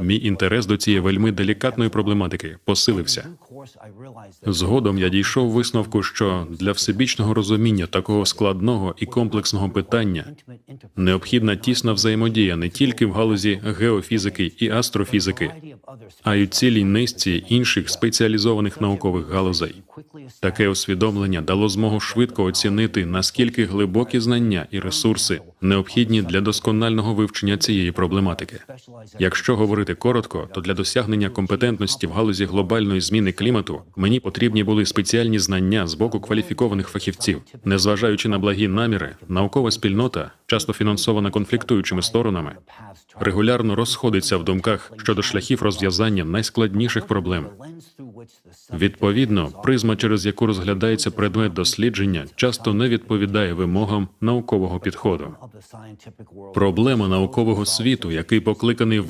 Мій інтерес до цієї вельми делікатної проблематики посилився. Згодом я дійшов висновку, що для всебічного розуміння такого складного і комплексного питання необхідна тісна взаємодія не тільки в галузі геофізики і астрофізики, а й у цілій низці інших спеціалізованих наукових галузей. Таке усвідомлення дало змогу швидко оцінити, наскільки глибокі знання і ресурси необхідні для досконального вивчення цієї проблематики. Якщо говорити коротко, то для досягнення компетентності в галузі глобальної зміни клімату мені потрібні були спеціальні знання з боку кваліфікованих фахівців. Незважаючи на благі наміри, наукова спільнота, часто фінансована конфліктуючими сторонами, регулярно розходиться в думках щодо шляхів розв'язання найскладніших проблем. Відповідно, призма, через яку розглядається предмет дослідження, часто не відповідає вимогам наукового підходу. Проблема наукового світу, який покликаний